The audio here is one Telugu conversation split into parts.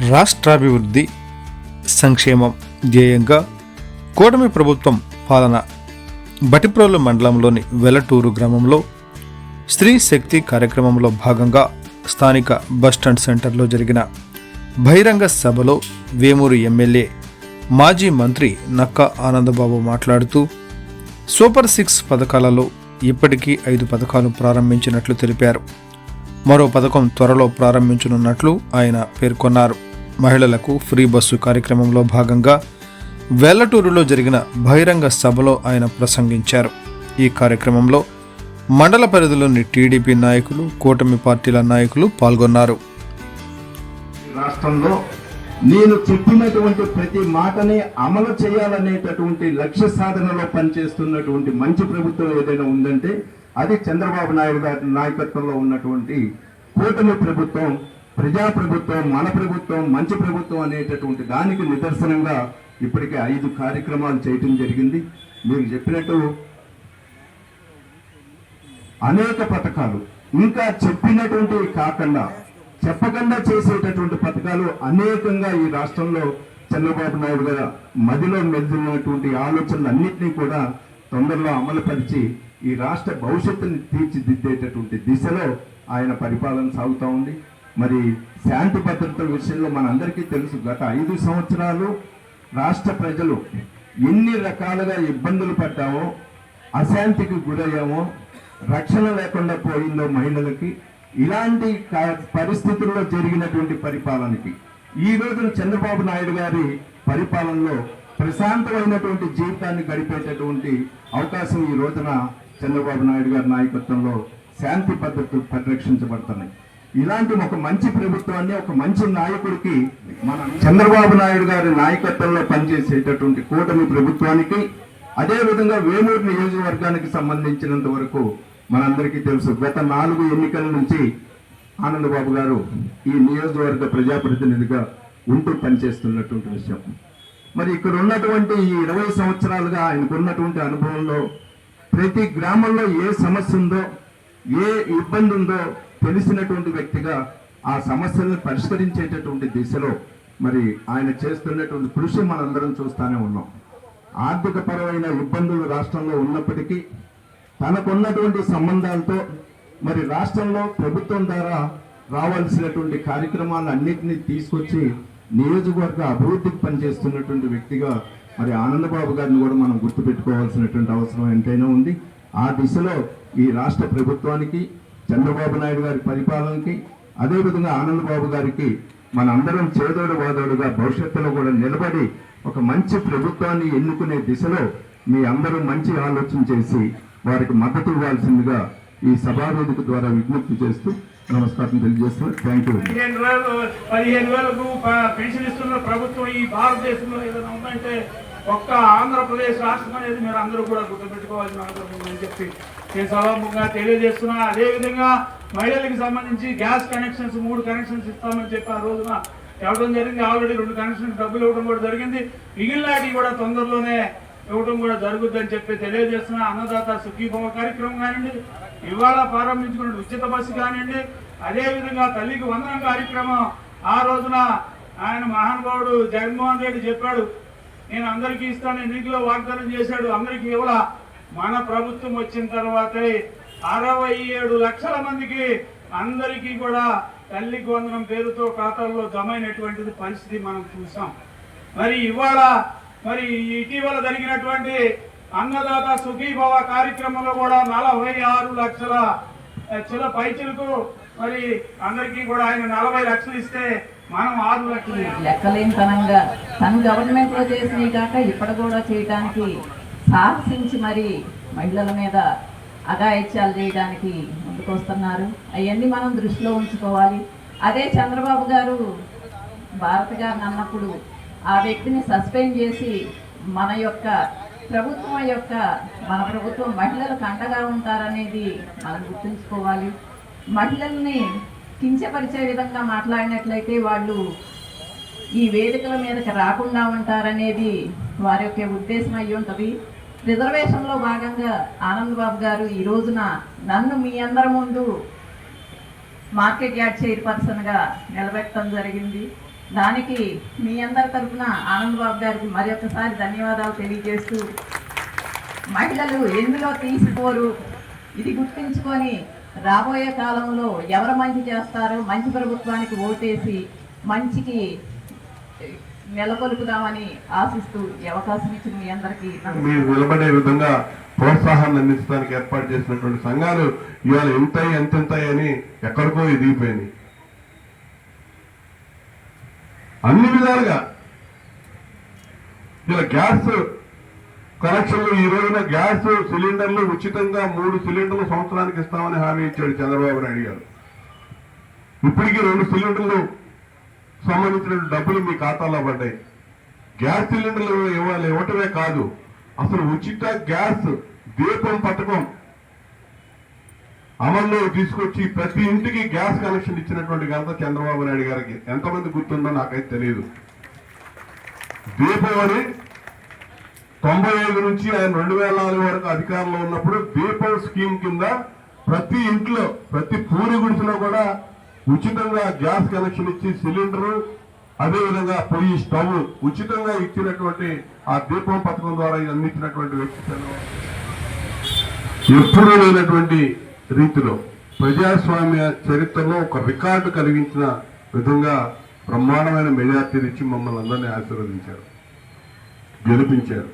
రాష్ట్రాభివృద్ధి సంక్షేమం ధ్యేయంగా కూటమి ప్రభుత్వం పాలన బటిప్రోలు మండలంలోని వెలటూరు గ్రామంలో స్త్రీ శక్తి కార్యక్రమంలో భాగంగా స్థానిక బస్టాండ్ సెంటర్లో జరిగిన బహిరంగ సభలో వేమూరు ఎమ్మెల్యే మాజీ మంత్రి నక్క ఆనందబాబు మాట్లాడుతూ సూపర్ సిక్స్ పథకాలలో ఇప్పటికీ ఐదు పథకాలు ప్రారంభించినట్లు తెలిపారు. మరో పథకం త్వరలో ప్రారంభించనున్నట్లు ఆయన పేర్కొన్నారు. మహిళలకు ఫ్రీ బస్సు కార్యక్రమంలో భాగంగా వెల్లటూరులో జరిగిన బహిరంగ సభలో ఆయన ప్రసంగించారు. ఈ కార్యక్రమంలో మండల పరిధిలోని టీడీపీ నాయకులు కూటమి పార్టీల నాయకులు పాల్గొన్నారు. రాష్ట్రంలో నేను చెప్పినటువంటి ప్రతి మాటని అమలు చేయాలనేటటువంటి లక్ష్య సాధనలో పనిచేస్తున్నటువంటి మంచి ప్రభుత్వం ఏదైనా ఉందంటే అది చంద్రబాబు నాయుడు గారి నాయకత్వంలో ఉన్నటువంటి కూటమి ప్రభుత్వం ప్రజా ప్రభుత్వం మన ప్రభుత్వం మంచి ప్రభుత్వం అనేటటువంటి దానికి నిదర్శనంగా ఇప్పటికే ఐదు కార్యక్రమాలు చేయటం జరిగింది. మీరు చెప్పినట్టు అనేక పథకాలు ఇంకా చెప్పినటువంటివి కాకుండా చెప్పకుండా చేసేటటువంటి పథకాలు అనేకంగా ఈ రాష్ట్రంలో చంద్రబాబు నాయుడు గారు మదిలో మెదిలినటువంటి ఆలోచనలు అన్నింటినీ కూడా తొందరలో అమలుపరిచి ఈ రాష్ట్ర భవిష్యత్తుని తీర్చిదిద్దేటటువంటి దిశలో ఆయన పరిపాలన సాగుతూ ఉంది. మరి శాంతి భద్రతల విషయంలో మనందరికీ తెలుసు గత ఐదు సంవత్సరాలు రాష్ట్ర ప్రజలు ఎన్ని రకాలుగా ఇబ్బందులు పడ్డామో అశాంతికి గురయ్యామో రక్షణ లేకుండా పోయిందో మహిళలకి ఇలాంటి పరిస్థితుల్లో జరిగినటువంటి పరిపాలనకి. ఈ రోజున చంద్రబాబు నాయుడు గారి పరిపాలనలో ప్రశాంతమైనటువంటి జీవితాన్ని గడిపేటటువంటి అవకాశం ఈ రోజున చంద్రబాబు నాయుడు గారి నాయకత్వంలో శాంతి పద్ధతులు పరిరక్షించబడుతున్నాయి. ఇలాంటి ఒక మంచి ప్రభుత్వాన్ని ఒక మంచి నాయకుడికి మన చంద్రబాబు నాయుడు గారి నాయకత్వంలో పనిచేసేటటువంటి కూటమి ప్రభుత్వానికి అదే విధంగా వేమూరు నియోజకవర్గానికి సంబంధించినంత వరకు మనందరికీ తెలుసు గత నాలుగు ఎన్నికల నుంచి ఆనందబాబు గారు ఈ నియోజకవర్గ ప్రజాప్రతినిధిగా ఉంటూ పనిచేస్తున్నటువంటి విషయం. మరి ఇక్కడ ఉన్నటువంటి ఈ ఇరవై సంవత్సరాలుగా ఆయనకు ఉన్నటువంటి అనుభవంలో ప్రతి గ్రామంలో ఏ సమస్య ఉందో ఏ ఇబ్బంది ఉందో తెలిసినటువంటి వ్యక్తిగా ఆ సమస్యలను పరిష్కరించేటటువంటి దిశలో మరి ఆయన చేస్తున్నటువంటి కృషి మనందరం చూస్తూనే ఉన్నాం. ఆర్థిక పరమైన ఇబ్బందులు రాష్ట్రంలో ఉన్నప్పటికీ తనకున్నటువంటి సంబంధాలతో మరి రాష్ట్రంలో ప్రభుత్వం ద్వారా రావాల్సినటువంటి కార్యక్రమాలన్నింటినీ తీసుకొచ్చి నియోజకవర్గ అభివృద్ధికి పనిచేస్తున్నటువంటి వ్యక్తిగా మరి ఆనందబాబు గారిని కూడా మనం గుర్తుపెట్టుకోవాల్సినటువంటి అవసరం ఎంతైనా ఉంది. ఆ దిశలో ఈ రాష్ట్ర ప్రభుత్వానికి చంద్రబాబు నాయుడు గారి పరిపాలనకి అదేవిధంగా ఆనందబాబు గారికి మన అందరం చేదోడు వాదోడుగా భవిష్యత్తులో కూడా నిలబడి ఒక మంచి ప్రభుత్వాన్ని ఎన్నుకునే దిశలో మీ అందరూ మంచి ఆలోచన చేసి వారికి మద్దతు ఇవ్వాల్సిందిగా ఈ సభావేదిక ద్వారా విజ్ఞప్తి చేస్తూ నమస్కారం తెలియజేస్తున్నాను థ్యాంక్ యూ పదిహేను వేలు పదిహేను వేలకు పెన్షన్ ఇస్తున్న ప్రభుత్వం ఈ భారతదేశంలో ఏదైనా ఉందంటే ఒక్క ఆంధ్రప్రదేశ్ రాష్ట్రం అనేది మీరు అందరూ కూడా గుర్తుపెట్టుకోవాల్సిన అవసరం ఉందని చెప్పి నేను సభాముఖంగా తెలియజేస్తున్నా. అదేవిధంగా మహిళలకు సంబంధించి గ్యాస్ కనెక్షన్స్ మూడు కనెక్షన్స్ ఇస్తామని చెప్పి ఆ రోజున ఇవ్వడం జరిగింది. ఆల్రెడీ రెండు కనెక్షన్స్ డబ్బులు ఇవ్వడం కూడా జరిగింది. మిగిలినవి కూడా తొందరలోనే ఇవ్వడం కూడా జరుగుద్దని చెప్పి తెలియజేస్తున్నా. అన్నదాత సుఖీభవ కార్యక్రమం కానివ్వండి ఇవాళ ప్రారంభించుకున్న ఉచిత బస్సు కానివ్వండి అదేవిధంగా తల్లికి వందనం కార్యక్రమం ఆ రోజున ఆయన మహానుభావుడు జగన్మోహన్ రెడ్డి చెప్పాడు. నేను అందరికీ ఇస్తాను ఎన్నికలో వాగ్దానం చేశాడు అందరికీ ఇవ్వాల. మన ప్రభుత్వం వచ్చిన తర్వాతే అరవై ఏడు లక్షల మందికి అందరికీ కూడా తల్లికి వందనం పేరుతో ఖాతాల్లో జమైనటువంటిది పరిస్థితి మనం చూసాం. మరి ఇవాళ మరి ఇటీవల జరిగినటువంటి అన్నదాత సుఖీభవ కార్యక్రమంలో కూడా నలభై ఆరు లక్షల ఆ, చిల పైచులకు మరి అందరికీ కూడా ఆయన నలభై లక్షలు ఇస్తే మనం ఆరు లక్షలు లెక్కలేనితనంగా తను గవర్నమెంట్లో చేసినవి కాక ఇప్పుడు కూడా చేయడానికి సాహసించి మరి మహిళల మీద అఘాయిత్యాలు చేయడానికి ముందుకొస్తున్నారు. అవన్నీ మనం దృష్టిలో ఉంచుకోవాలి. అదే చంద్రబాబు గారు భారత్ గారిని అన్నప్పుడు ఆ వ్యక్తిని సస్పెండ్ చేసి మన యొక్క ప్రభుత్వం యొక్క మన ప్రభుత్వం మహిళలకు అండగా ఉంటారనేది మనం గుర్తుంచుకోవాలి. మహిళల్ని కించపరిచే విధంగా మాట్లాడినట్లయితే వాళ్ళు ఈ వేదికల మీదకి రాకుండా ఉంటారనేది వారి యొక్క ఉద్దేశం అయి ఉంటుంది. రిజర్వేషన్లో భాగంగా ఆనంద్ బాబు గారు ఈ రోజున నన్ను మీ అందరి ముందు మార్కెట్ యార్డ్ చైర్పర్సన్గా నిలబెట్టడం జరిగింది. దానికి మీ అందరి తరఫున ఆనందబాబు గారికి మరి ఒకసారి ధన్యవాదాలు తెలియజేస్తూ మహిళలు ఎందులో తీసిపోరు? ఇది గుర్తుంచుకొని రాబోయే కాలంలో ఎవరు మంచి చేస్తారో? మంచి ప్రభుత్వానికి ఓటేసి మంచికి నెలకొల్పుదామని ఆశిస్తూ ఈ అవకాశం ఇచ్చిన మీ అందరికీ మీరు నిలబడే విధంగా ప్రోత్సాహాన్ని అందించడానికి ఏర్పాటు చేసినటువంటి సంఘాలు ఇవాళ ఎంతయి ఎంతెంతయి అని ఎక్కడికో ఎదిగిపోయినాయి. అన్ని విధాలుగా. ఇలా గ్యాస్ కనెక్షన్లు ఈ రోజున గ్యాస్ సిలిండర్లు ఉచితంగా మూడు సిలిండర్లు సంవత్సరానికి ఇస్తామని హామీ ఇచ్చాడు చంద్రబాబు నాయుడు గారు. ఇప్పటికీ రెండు సిలిండర్లు సంబంధించిన డబ్బులు మీ ఖాతాలో పడ్డాయి. గ్యాస్ సిలిండర్లు ఇవ్వాలి ఇవ్వటమే కాదు అసలు ఉచిత గ్యాస్ దీపం పథకం అమల్లో తీసుకొచ్చి ప్రతి ఇంటికి గ్యాస్ కనెక్షన్ ఇచ్చినటువంటి ఘనత చంద్రబాబు నాయుడు గారికి. ఎంతమంది గుర్తుందో నాకైతే తెలియదు దీపావళి తొంభై ఐదు నుంచి ఆయన రెండు వేల నాలుగు వరకు అధికారంలో ఉన్నప్పుడు దీపం స్కీమ్ కింద ప్రతి ఇంట్లో ప్రతి పూరి గుడిసెలో కూడా ఉచితంగా గ్యాస్ కనెక్షన్ ఇచ్చి సిలిండరు అదేవిధంగా పొయ్యి స్టవ్ ఉచితంగా ఇచ్చినటువంటి ఆ దీపం పథకం ద్వారా అందించినటువంటి వ్యక్తి ఎప్పుడూ లేనటువంటి రీతిలో ప్రజాస్వామ్య చరిత్రలో ఒక రికార్డు కలిగించిన విధంగా బ్రహ్మాండమైన మెజార్టీని ఇచ్చి మమ్మల్ని అందరినీ ఆశీర్వదించారు. గెలిపించారు.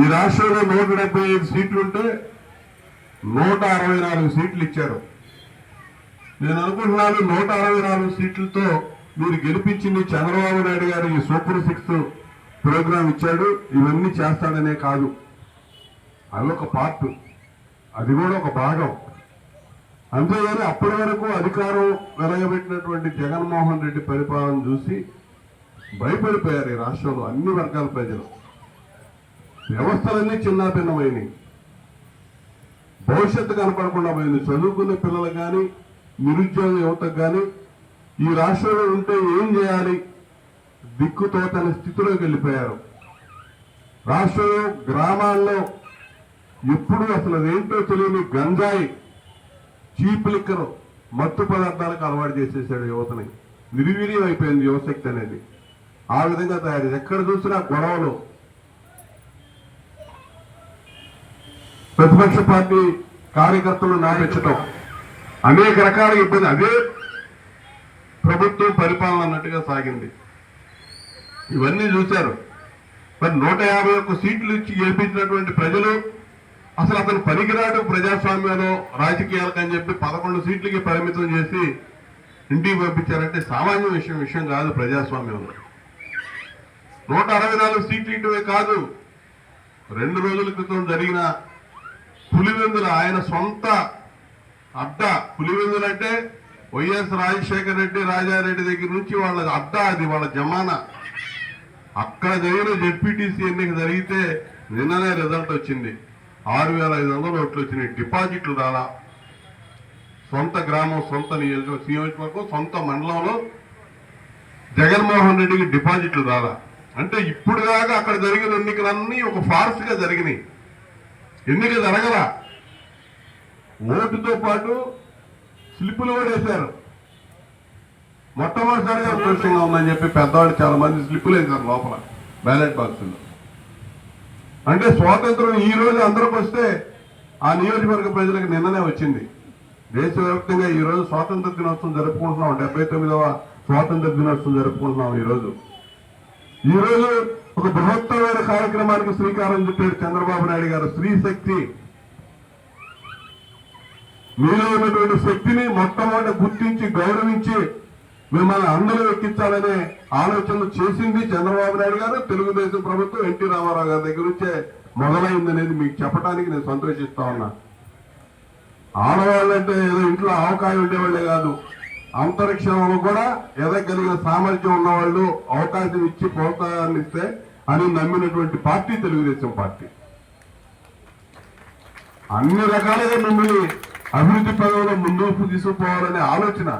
ఈ రాష్ట్రంలో నూట డెబ్బై ఐదు సీట్లుంటే నూట అరవై నాలుగు సీట్లు ఇచ్చారు. నేను అనుకుంటున్నాను నూట అరవై నాలుగు సీట్లతో మీరు గెలిపించింది చంద్రబాబు నాయుడు గారు ఈ సూపర్ సిక్స్ ప్రోగ్రాం ఇచ్చాడు. ఇవన్నీ చేస్తాడనే కాదు. అవి ఒక పార్ట్. అది కూడా ఒక భాగం. అంతేగాని అప్పటి వరకు అధికారం వెలగబెట్టినటువంటి జగన్మోహన్ రెడ్డి పరిపాలన చూసి భయపడిపోయారు ఈ రాష్ట్రంలో అన్ని వర్గాల ప్రజలు. వ్యవస్థలన్నీ చిన్నాభిన్నమైనవి భవిష్యత్తు కనపడకుండా పోయింది. చదువుకునే పిల్లలు కానీ నిరుద్యోగ యువతకు కానీ ఈ రాష్ట్రంలో ఉంటే ఏం చేయాలి? దిక్కుతో తన స్థితిలోకి వెళ్ళిపోయారు. రాష్ట్రంలో గ్రామాల్లో ఎప్పుడు అసలు అదేంటో తెలియని గంజాయి చీప్ లిక్కర్ మత్తు పదార్థాలకు అలవాటు చేసేసాడు యువతని. నిర్వీర్యం అయిపోయింది యువశక్తి అనేది. ఆ విధంగా తయారు ఎక్కడ చూసినా గొడవలు. ప్రతిపక్ష పార్టీ కార్యకర్తలు నాపించటం అనేక రకాల ఇబ్బంది. అదే ప్రభుత్వం పరిపాలన అన్నట్టుగా సాగింది. ఇవన్నీ చూశారు. మరి నూట యాభై ఒక్క సీట్లు ఇచ్చి గెలిపించినటువంటి ప్రజలు అసలు అతను పనికిరాడు ప్రజాస్వామ్యంలో రాజకీయాలకు అని చెప్పి పదకొండు సీట్లకి పరిమితం చేసి ఇంటికి పంపించారంటే సామాన్య విషయం విషయం కాదు ప్రజాస్వామ్యంలో. నూట అరవై నాలుగు సీట్లు ఇటువే కాదు. రెండు రోజుల క్రితం జరిగిన పులివెందుల ఆయన సొంత అడ్డ పులివెందులు అంటే వైఎస్ రాజశేఖర రెడ్డి రాజారెడ్డి దగ్గర నుంచి వాళ్ళ అడ్డ అది వాళ్ళ జమానా. అక్కడ జరిగిన జెడ్పీటీసీ ఎన్నిక జరిగితే నిన్ననే రిజల్ట్ వచ్చింది. ఆరు వేల ఐదు వందల ఓట్లు వచ్చినాయి. డిపాజిట్లు రాలా. సొంత గ్రామం సొంత నియోజక నియోజకవర్గం సొంత మండలంలో జగన్మోహన్ రెడ్డికి డిపాజిట్లు రాలా. అంటే ఇప్పుడు దాకా అక్కడ జరిగిన ఎన్నికలన్నీ ఒక ఫార్స్గా జరిగినాయి. ఎన్నిక జరగలా. ఓటుతో పాటు స్లిప్పులు కూడా వేశారు. మొట్టమొదటిసారిగా సంతోషంగా ఉందని చెప్పి పెద్దవాళ్ళు చాలా మంది స్లిప్పులు వేశారు లోపల బ్యాలెట్ బాక్సుల్లో. అంటే స్వాతంత్రం ఈ రోజు అందరికి వస్తే ఆ నియోజకవర్గ ప్రజలకు నిన్ననే వచ్చింది. దేశవ్యాప్తంగా ఈ రోజు స్వాతంత్ర దినోత్సవం జరుపుకుంటున్నాం. డెబ్బై తొమ్మిదవ స్వాతంత్ర దినోత్సవం జరుపుకుంటున్నాం ఈ రోజు. ఈ రోజు ఒక బృహత్తమైన కార్యక్రమానికి శ్రీకారం చుట్టాడు చంద్రబాబు నాయుడు గారు. స్త్రీ శక్తి. మీలో ఉన్నటువంటి శక్తిని మొట్టమొదటి గుర్తించి గౌరవించి మిమ్మల్ని అందరూ ఎక్కించాలనే ఆలోచనలు చేసింది చంద్రబాబు నాయుడు గారు. తెలుగుదేశం ప్రభుత్వం ఎన్టీ రామారావు గారి దగ్గర నుంచే మొదలైందనేది మీకు చెప్పడానికి నేను సంతోషిస్తా ఉన్నా. ఆడవాళ్ళంటే ఏదో ఇంట్లో అవకాశం ఉండేవాళ్ళే కాదు. అంతరిక్షంలో కూడా ఎదగలిగిన సామర్థ్యం ఉన్నవాళ్ళు అవకాశం ఇచ్చి ప్రోత్సాహాన్ని ఇస్తే అని నమ్మినటువంటి పార్టీ తెలుగుదేశం పార్టీ. అన్ని రకాలుగా మిమ్మల్ని అభివృద్ధి పదంలో ముందుకు తీసుకుపోవాలనే ఆలోచన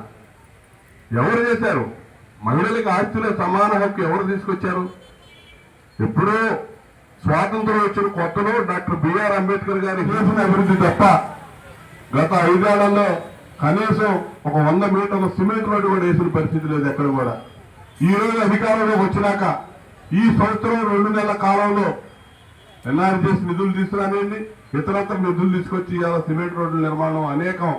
ఎవరు చేశారు? మహిళలకు ఆస్తిలో సమాన హక్కు ఎవరు తీసుకొచ్చారు? ఎప్పుడో స్వాతంత్రం వచ్చిన కొత్తలో డాక్టర్ బిఆర్ అంబేద్కర్ గారి చేసిన అభివృద్ధి తప్ప గత ఐదేళ్ళలో కనీసం ఒక వంద మీటర్ల సిమెంట్ రోడ్డు కూడా వేసిన పరిస్థితి లేదు ఎక్కడ కూడా. ఈ రోజు అధికారంలోకి వచ్చినాక ఈ సంవత్సరం రెండు నెలల కాలంలో ఎన్ఆర్జీఎస్ నిధులు తీసుకురానివ్వండి ఇతరత్ర నిధులు తీసుకొచ్చి ఇవాళ సిమెంట్ రోడ్ల నిర్మాణం అనేకం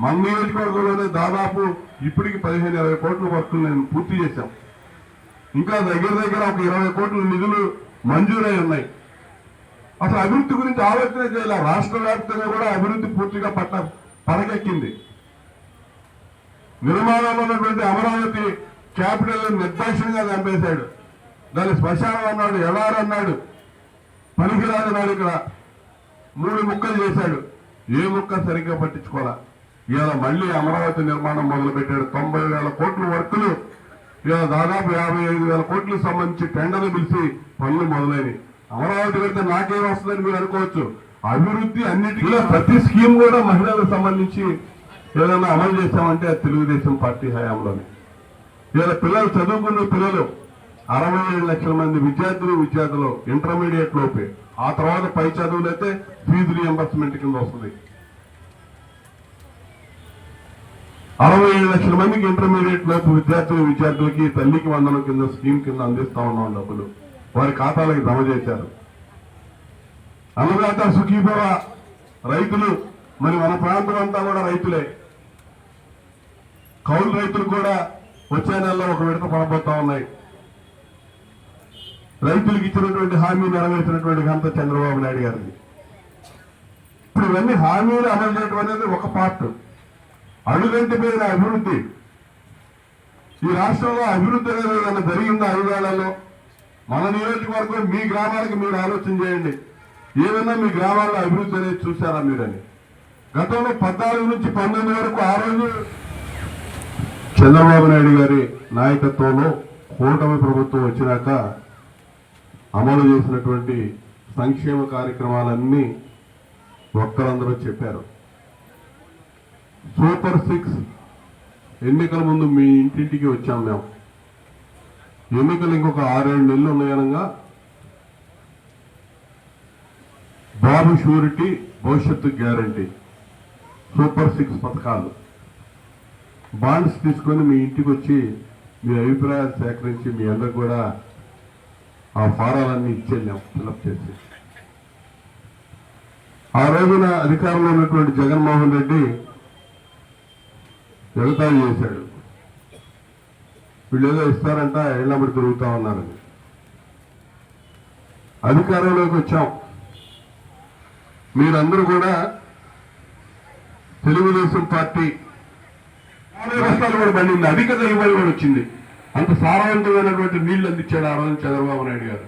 మన నియోజకవర్గంలోనే దాదాపు ఇప్పటికి పదిహేను ఇరవై కోట్ల వర్కులు నేను పూర్తి చేశాం. ఇంకా దగ్గర దగ్గర ఒక ఇరవై కోట్ల నిధులు మంజూరై ఉన్నాయి. అసలు అభివృద్ధి గురించి ఆలోచన చేయాలి? రాష్ట్ర వ్యాప్తంగా కూడా అభివృద్ధి పూర్తిగా పట్ట పడకెక్కింది నిర్మాణంలో ఉన్నటువంటి అమరావతి క్యాపిటల్ నిర్దాక్షిణ్యంగా చంపేశాడు. దాన్ని శ్మశానం అన్నాడు ఎడారు అన్నాడు పనికిరాదు అన్నాడు ఇక్కడ. మూడు ముక్కలు చేశాడు. ఏ ముక్క సరిగ్గా పట్టించుకోవాలా? ఇవాళ మళ్ళీ అమరావతి నిర్మాణం మొదలు పెట్టాడు తొంభై వేల కోట్ల వర్కులు. ఇవాళ దాదాపు యాభై ఐదు వేల కోట్లకు సంబంధించి టెండర్లు పిలిచి పనులు మొదలైనవి. అమరావతి పెడితే నాకేం వస్తుందని మీరు అనుకోవచ్చు. అభివృద్ధి అన్నిటికీ ప్రతి స్కీమ్ కూడా మహిళలకు సంబంధించి ఏదైనా అమలు చేశామంటే అది తెలుగుదేశం పార్టీ హయాంలోనే. ఇవాళ పిల్లలు చదువుకున్న పిల్లలు అరవై ఏడు లక్షల మంది విద్యార్థులు విద్యార్థులు ఇంటర్మీడియట్ లోపే. ఆ తర్వాత పై చదువులు అయితే ఫీజు రియంబర్స్మెంట్ కింద వస్తుంది. అరవై ఏడు లక్షల మందికి ఇంటర్మీడియట్ లోపు విద్యార్థులు విద్యార్థులకి తల్లికి వందనం కింద స్కీమ్ కింద అందిస్తా ఉన్నాం డబ్బులు. వారి ఖాతాలకు జమ చేశారు. అన్నదాత సుఖీభవ రైతులు మరి మన ప్రాంతం అంతా కూడా రైతులే. కౌలు రైతులు కూడా వచ్చే నెలలో ఒక విడత పడబోతా ఉన్నాయి. రైతులకు ఇచ్చినటువంటి హామీ నెరవేర్చినటువంటి ఘనత చంద్రబాబు నాయుడు గారిది. ఇప్పుడు ఇవన్నీ హామీలు అమలు చేయడం అనేది ఒక పార్ట్ అడుగంటి పేరున అభివృద్ధి. ఈ రాష్ట్రంలో అభివృద్ధి అనేది ఏదైనా జరిగిందా ఐదేళ్ళలో మన నియోజకవర్గం మీ గ్రామాలకు మీరు ఆలోచన చేయండి. ఏదైనా మీ గ్రామాల్లో అభివృద్ధి అనేది చూసారా మీరని? గతంలో పద్నాలుగు నుంచి పంతొమ్మిది వరకు ఆ రోజు చంద్రబాబు నాయుడు గారి నాయకత్వంలో కూటమి ప్రభుత్వం వచ్చినాక అమలు చేసినటువంటి సంక్షేమ కార్యక్రమాలన్నీ ఒక్కరందరూ చెప్పారు. సూపర్ సిక్స్ ఎన్నికల ముందు మీ ఇంటింటికి వచ్చాం మేము. ఎన్నికలు ఇంకొక ఆరేడు నెలలు ఉన్నాయనగా బాబు షూరిటీ భవిష్యత్తు గ్యారంటీ. సూపర్ సిక్స్ పథకాలు. బాండ్స్ తీసుకొని మీ ఇంటికి వచ్చి మీ అభిప్రాయాలు సేకరించి మీ అందరు కూడా ఆ ఫారాలన్నీ ఇచ్చేళ్ళాం ఫిలప్ చేసి. ఆ రోజున అధికారంలో ఉన్నటువంటి జగన్మోహన్ రెడ్డి ఎగతాళి చేశాడు. వీళ్ళు ఏదో ఇస్తారంట ఎళ్ళబడి తిరుగుతా ఉన్నారని. అధికారంలోకి వచ్చాం. మీరందరూ కూడా తెలుగుదేశం పార్టీ వ్యవస్థలు కూడా పండింది అధిక దిగుబడి కూడా వచ్చింది. అంత సారవంతమైనటువంటి నీళ్ళు అందించాడు ఆ రోజు చంద్రబాబు నాయుడు గారు.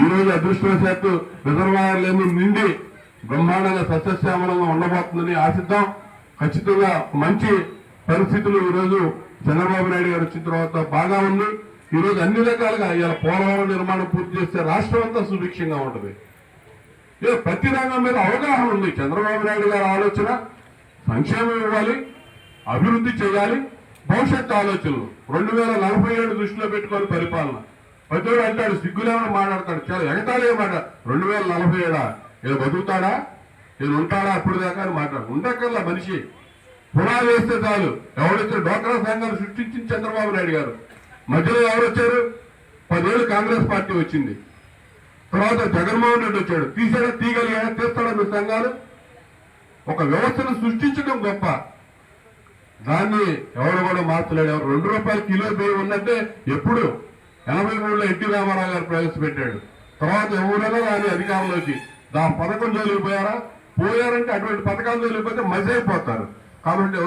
ఈ రోజు అదృష్టవశాత్తు రిజర్వాయర్లేమి నిండి బ్రహ్మాండంగా సస్యశ్యామలంగా ఉండబోతుందని ఆశిద్దాం. ఖచ్చితంగా మంచి పరిస్థితులు ఈ రోజు చంద్రబాబు నాయుడు గారు వచ్చిన తర్వాత బాగా ఉంది. ఈ రోజు అన్ని రకాలుగా ఇలా పోలవరం నిర్మాణం పూర్తి చేస్తే రాష్ట్రం అంతా సుభిక్షంగా ఉంటుంది. ఏ ప్రతి రంగం మీద అవగాహన ఉంది. చంద్రబాబు నాయుడు గారి ఆలోచన సంక్షేమం ఇవ్వాలి అభివృద్ధి చేయాలి భవిష్యత్తు ఆలోచనలు. రెండు వేల నలభై ఏడు దృష్టిలో పెట్టుకొని పరిపాలన. ప్రతివాడు అంటాడు సిగ్గులేమని మాట్లాడతాడు. చాలా ఎగతాళే మాట. రెండు వేల నలభై ఏడా? ఏదో బతుకుతాడా? ఏదో ఉంటాడా? అప్పుడు దాకా అని మాట్లాడు. ఉండక్కర్లా మనిషి. పునాది వేస్తే చాలు. ఎవరొచ్చారు? డోక్రా సంఘాలు సృష్టించింది చంద్రబాబు నాయుడు గారు. మధ్యలో ఎవరొచ్చారు? పదేళ్ళు కాంగ్రెస్ పార్టీ వచ్చింది. తర్వాత జగన్మోహన్ రెడ్డి వచ్చాడు. తీసాడా తీగలిగాడా తీస్తాడా మీ సంఘాలు? ఒక వ్యవస్థను సృష్టించడం గొప్ప. దాన్ని ఎవరు కూడా మార్చలేడు. ఎవరు రెండు రూపాయల కిలో బియ్యం ఉందంటే ఎప్పుడు? ఎనభై మూడులో ఎన్టీ రామారావు గారు ప్రవేశపెట్టాడు. తర్వాత ఎవరైనా రాని అధికారంలోకి. దా పథకం జోలికి పోయారా? పోయారంటే అటువంటి పథకాలు జోలికి పోతే మజైపోతారు కాబట్టి